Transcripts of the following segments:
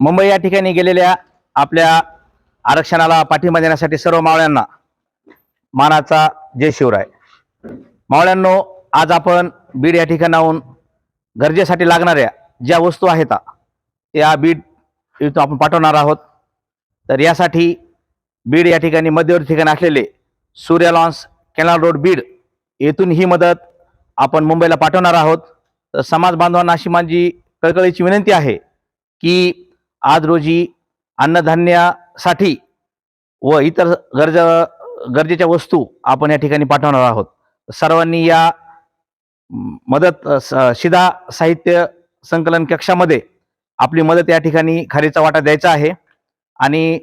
मुंबई या ठिकाणी गेलेल्या आपल्या आरक्षणाला पाठिंबा देण्यासाठी सर्व मावळ्यांना मानाचा जय शिवराय. मावळ्यांनो आज आपण बीड या ठिकाणाहून गरजेसाठी लागणाऱ्या ज्या वस्तू आहेत त्या बीड इथून आपण पाठवणार आहोत. तर यासाठी बीड या ठिकाणी मध्यवर्ती ठिकाण असलेले सूर्य लॉन्स कॅनल रोड बीड येथून ही मदत आपण मुंबईला पाठवणार आहोत. तर समाज बांधवांना अशी माझी कळकळीची विनंती आहे की आज रोजी अन्नधान्यासाठी व इतर गरज गरजेच्या वस्तू आपण या ठिकाणी पाठवणार आहोत. सर्वांनी या मदत शिधा स- साहित्य संकलन कक्षामध्ये आपली मदत या ठिकाणी खारीचा वाटा द्यायचा आहे. आणि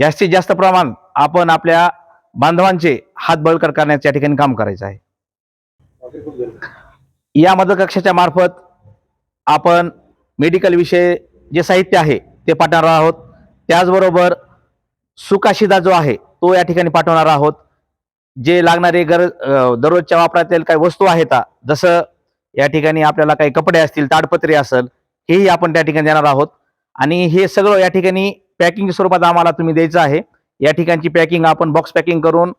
जास्तीत जास्त प्रमाण आपण आपल्या बांधवांचे हात बळकर करण्याचे या ठिकाणी काम करायचं आहे. या मदत कक्षाच्या मार्फत आपण मेडिकल विषय जे साहित्य आहे ते पाठवणार आहोत. त्याचबरोबर सुकाशिदा जो आहे तो या ठिकाणी पाठवणार आहोत. जे लागणारे गरज दररोजच्या वापरातील काही वस्तू आहेत जसं या ठिकाणी आपल्याला काही कपडे असतील ताडपत्री असेल हेही आपण त्या ठिकाणी देणार आहोत. आणि हे सगळं या ठिकाणी पॅकिंग स्वरूपात आम्हाला तुम्ही द्यायचं आहे. या ठिकाणची पॅकिंग आपण बॉक्स पॅकिंग करून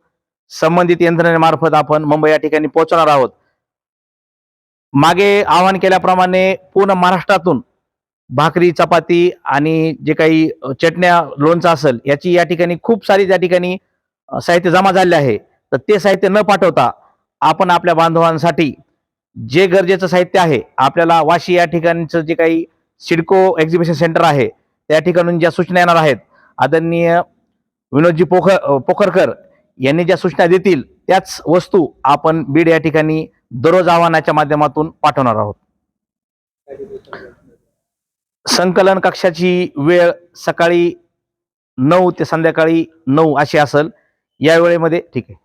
संबंधित यंत्रणेमार्फत आपण मुंबई या ठिकाणी पोहोचणार आहोत. मागे आवाहन केल्याप्रमाणे पूर्ण महाराष्ट्रातून भाकरी चपाती आणि जे काही चटण्या लोणचं असेल याची या ठिकाणी खूप सारी त्या ठिकाणी साहित्य जमा झाले आहे. तर ते साहित्य न पाठवता आपण आपल्या बांधवांसाठी जे गरजेचं साहित्य आहे आपल्याला वाशी या ठिकाणचं जे काही सिडको एक्झिबिशन सेंटर आहे त्या ठिकाणून ज्या सूचना येणार आहेत आदरणीय विनोदजी पोखर पोखरकर यांनी ज्या सूचना देतील त्याच वस्तू आपण बीड या ठिकाणी दररोज आव्हानाच्या माध्यमातून पाठवणार आहोत. संकलन कक्षाची वेळ सकाळी नऊ ते संध्याकाळी नऊ अशी असेल. या वेळेमध्ये ठीक आहे.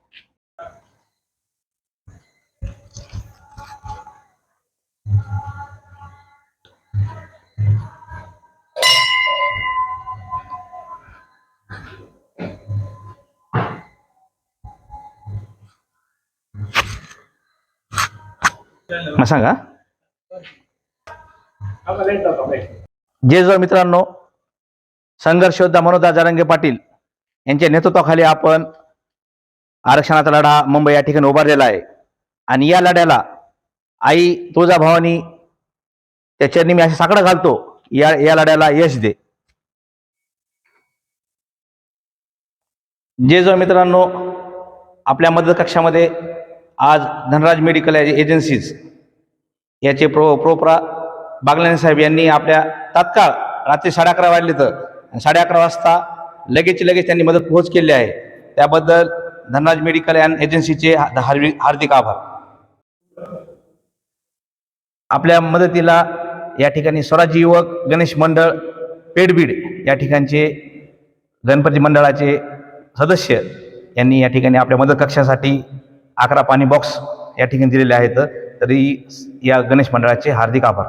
मग सांगा. जे जो मित्रांनो. संघर्ष योद्धा मनोदा जारंगे पाटील यांच्या नेतृत्वाखाली आपण आरक्षणाचा लढा मुंबई या ठिकाणी उभारलेला आहे. आणि या लढ्याला आई तुळजाभवानी त्याच्यानी मी असे साकडं घालतो. या या लढ्याला यश दे. जे जो मित्रांनो आपल्या मदत कक्षामध्ये आज धनराज मेडिकल एजन्सीज याचे प्रो प्रोपरा बागलाने साहेब यांनी आपल्या तात्काळ रात्री साडे अकरा वाजले तर साडे अकरा वाजता लगेच लगेच त्यांनी मदत पोहोच केली आहे. त्याबद्दल धनराज मेडिकल अँड एजन्सीचे हार्दिक हार्दिक आभार. आपल्या मदतीला या ठिकाणी स्वराज्य युवक गणेश मंडळ पेडबीड या ठिकाणचे गणपती मंडळाचे सदस्य यांनी या ठिकाणी आपल्या मदत कक्षासाठी अकरा पाणी बॉक्स या ठिकाणी दिलेले आहेत. तरी या गणेश मंडळाचे हार्दिक आभार.